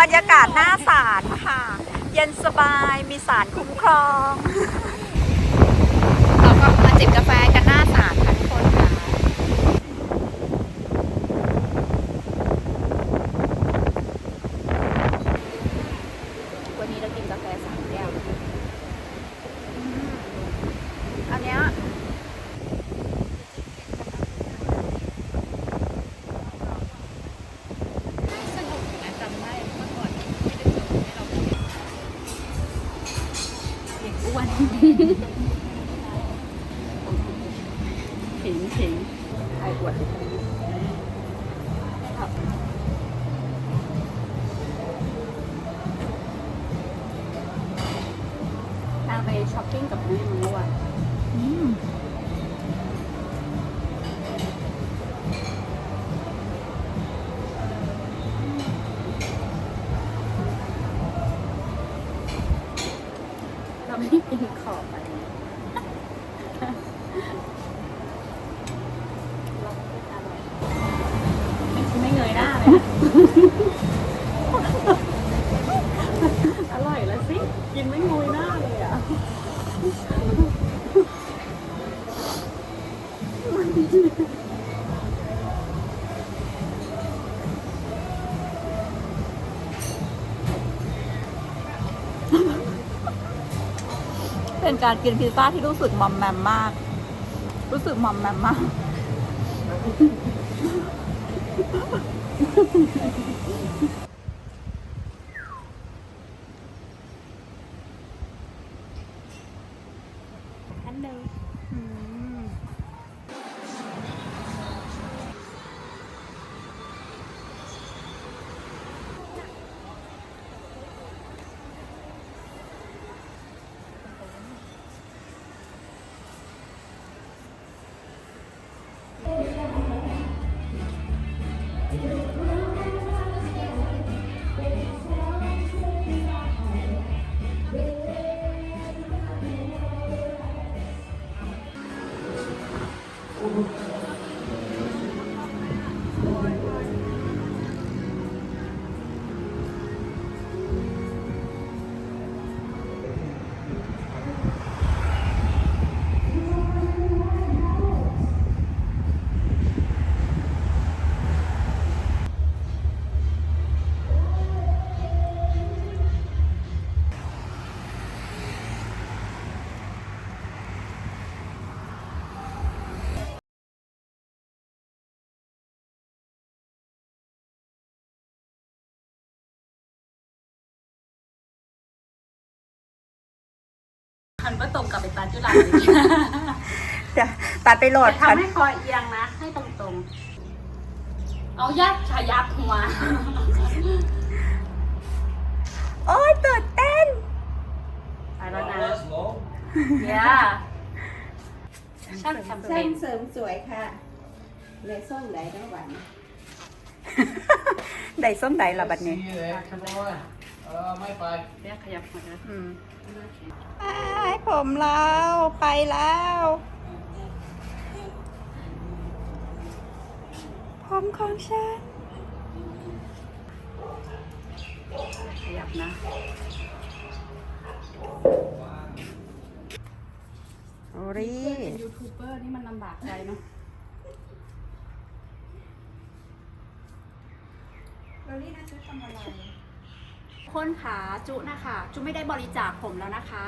บรรยากาศหน้าศาลค่ะ เย็นสบายมีศาลคุ้มครองเราก็มาจิบกาแฟกันหน้าศาลค่ะทุกคนค่ะ วันนี้เรากินกาแฟสามแก้วอืมอันเนี้ย สนุกอยู่นะจำได้ อ้วนถิงถิงไอ้อวดนางไปช้อปปิ้งกับแม่มาเมื่อวาน ไรไม่เงยหน้าเลยนะอร่อยแล้วสิ กินไม่งยหน้าเลยอะเป็ การกินพิซซ่าที่รู้สึกมอมแมมมาก รู้สึกมอมแมมมาก คันว่าตรงกับไปตาจุฬาเดี๋ยวตัดไปโหลดทำให้คอเอียงนะ ให้ตรงๆ เอายัดขยับหัว โอ้ยตื่นเต้น ไปแล้วนะ that's long. เย้ช่างทำเป็ช่างนเสริมสวยค่ะเลยส้มไหลทั้งวันได้ส้มใดละบัดนี้ See you there tomorrow. Uh, my bye. เรียกขยับหัวนะอืมไปผมแล้วไปแล้ว ผมของฉัน ขยับนะโอรีเป็นยูทูบเบอร์นี่มันลำบากใจเนาะ คนขาจุนะคะ จุไม่ได้บริจาคผมแล้วนะคะ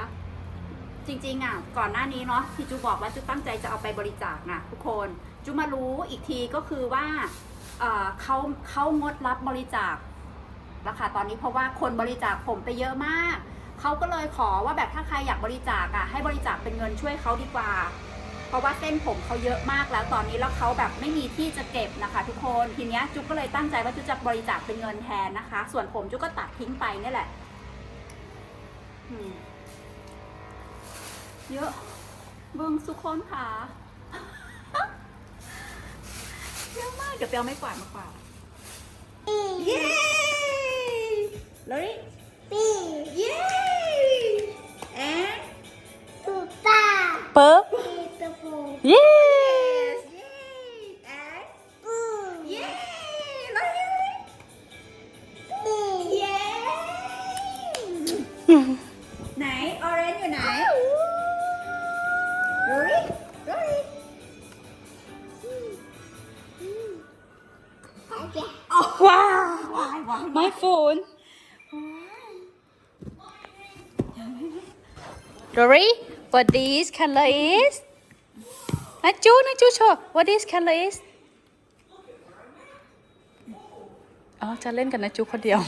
จริงๆอะก่อนหน้านี้เนาะที่จูบอกว่าจุตั้งใจจะเอาไปบริจาคนะทุกคนจุมารู้อีกทีก็คือว่าเขาเขางดรับบริจาคแล้วค่ะตอนนี้เพราะว่าคนบริจาคผมไปเยอะมาก เขาก็เลยขอว่าแบบถ้าใครอยากบริจาคอะให้บริจาคเป็นเงินช่วยเขาดีกว่า เพราะว่าเส้นผมเขาเยอะมากแล้วตอนนี้แล้วเขาแบบไม่มีที่จะเก็บนะคะ ทุกคนทีเนี้ยจุกก็เลยตั้งใจว่าจุกจะบริจาคเป็นเงินแทนนะคะ ส่วนผมจุกก็ตัดทิ้งไปนี่แหละอืมเยอะเบิ้งสุคนค่ะเยอะมากเดี๋ยวไปเอาไม่กวาดมากวาดเย้เลยปีเย้ wow my phone Dory what this color is นะจูนะจูโชว์ what this color is อ๋อ จะเล่นกันนะจูคนเดียว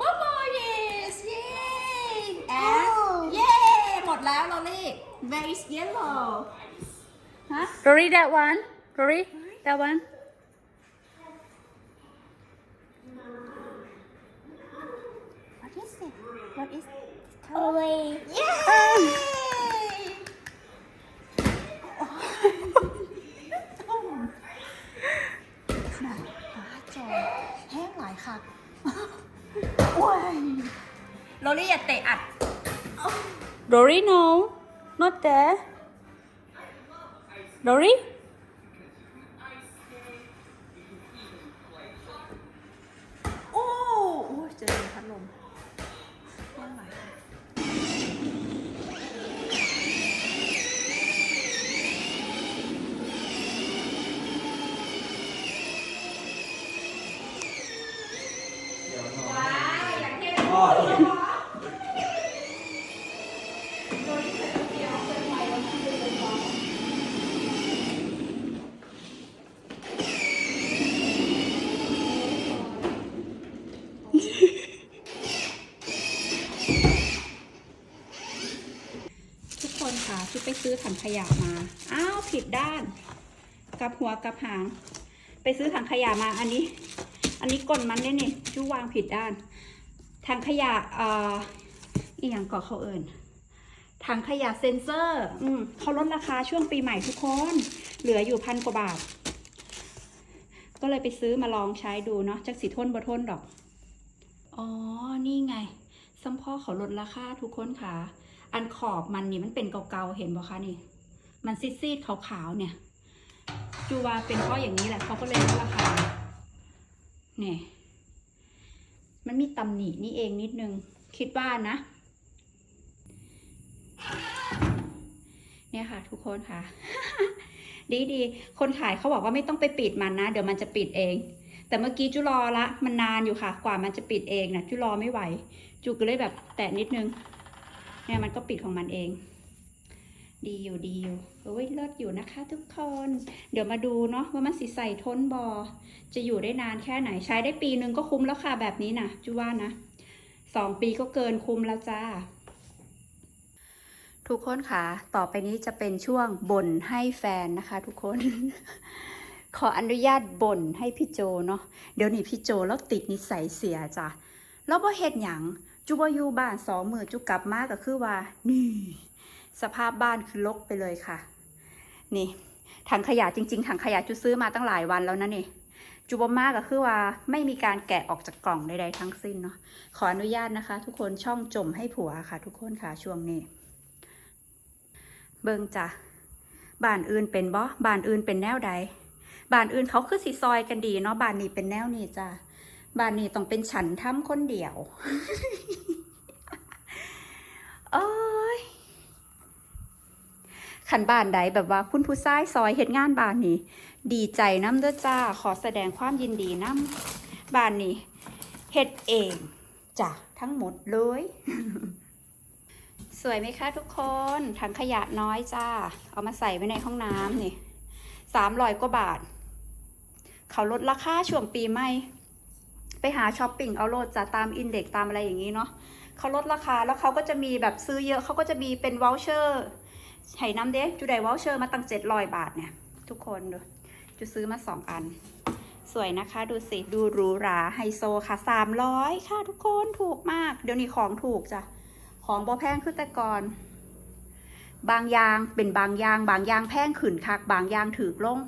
Bubble yes yay and yay หม ดแล้วลอลี่ where is yellow ฮะ Dory that one Dory that one what is it what is Away Yay น่ะฟ้าจอแห้งหลายค่ะโอ้ยโรลี่อย่าเตะอัด Dory no not there Dory โอ้โอ้ยเจอพัดลม งขยะมา อ้าวผิดด้าน กับหัวกับหาง ไปซื้อถังขยะมาอันนี้ อันนี้กลนมันเนี่ยนี่จูวางผิดด้านถังขยะเอ่ออีกอย่างก่อเขาเอิญถังขยะเซนเซอร์ อืมเขาลดราคาช่วงปีใหม่ทุกคน เหลืออยู่พันกว่าบาท ก็เลยไปซื้อมาลองใช้ดูเนาะจากสีทนบทนดอก อ๋อ นี่ไงซัมพ่อเขาลดราคาทุกคนค่ะ อันขอบมันนี่มันเป็นเกาๆเห็นบ่คะนี่ มันซีดๆขาวๆเนี่ย จูวาเป็นเพราะอย่างนี้แหละเขาก็เลยลดราคาเนี่ยมันมีตำหนินี่เองนิดนึง คิดว่านะ เนี่ยค่ะ ทุกคนค่ะ ดีดีคนขายเขาบอกว่าไม่ต้องไปปิดมันนะ เดี๋ยวมันจะปิดเอง แต่เมื่อกี้จูรอละ มันนานอยู่ค่ะ กว่ามันจะปิดเองนะจูรอไม่ไหวจูก็เลยแบบแตะนิดนึง เนี่ยมันก็ปิดของมันเอง ดีอยู่ดีอยู่โอ้ยเลิศอยู่นะคะทุกคน เดี๋ยวมาดูเนาะว่ามันสีใส่ทนบอ จะอยู่ได้นานแค่ไหนใช้ได้ปีนึงก็คุ้มแล้วค่ะแบบนี้นะจูว่านะสองปีก็เกินคุ้มแล้วจ้าทุกคนค่ะ ต่อไปนี้จะเป็นช่วงบ่นให้แฟนนะคะทุกคน ขออนุญาตบ่นให้พี่โจเนาะ เดี๋ยวนี้พี่โจแล้วติดนิสัยเสียจ้ะ แล้วบ่เฮ็ดหยัง จุบอยู่บ้านสองมือจุกลับมาก็คือว่า นี่ สภาพบ้านคือลกไปเลยค่ะ นี่ถังขยะจริง ๆ ถังขยะจุซื้อมาตั้งหลายวันแล้วนะนี่จุบมากก็คือว่าไม่มีการแกะออกจากกล่องใดๆทั้งสิ้นเนาะขออนุญาตนะคะ ทุกคนช่องจมให้ผัวค่ะ ทุกคนค่ะช่วงนี้ เบิ่งจ้ะบ้านอื่นเป็นบ่บ้านอื่นเป็นแนวใดบ้านอื่นเขาคือสิซอยกันดีเนาะบ้านนี้เป็นแนวนี้จ้ะ บ้านนี้ต้องเป็นฉันทำคนเดียว โอ้ยขันบ้านใดแบบว่าคุณผู้ชายซอยเฮ็ดงานบ้านนี้ ดีใจน้ำเด้อจ้า ขอแสดงความยินดีน้ำบ้านนี้เฮ็ดเองจ้ะทั้งหมดเลย สวยไหมคะทุกคนถังขยะน้อยจ้า เอามาใส่ไว้ในห้องน้ำนี่สามร้อยกว่าบาท เขาลดราคาช่วงปีใหม่ ไปหาช้อปปิ้งเอาโลดจะตามอินเด็กตามอะไรอย่างนี้เนาะเขาลดราคาแล้วเขาก็จะมีแบบซื้อเยอะเขาก็จะมีเป็นวอลเชอร์ให้น้ำเด็กจูได้วอลเชอร์มาตั้งเจ็ดร้อยบาทเนี่ย ทุกคนดูจูซื้อมาสองอัน สวยนะคะดูสิ ดูหรูหราไฮโซค่ะสามร้อยค่ะทุกคนถูกมาก เดี๋ยวนี้ของถูกจ้ะ ของบอแพงขึ้นแต่ก่อน บางยางเป็นบางยาง บางยางแพงขึ้นคักบางยางถือลง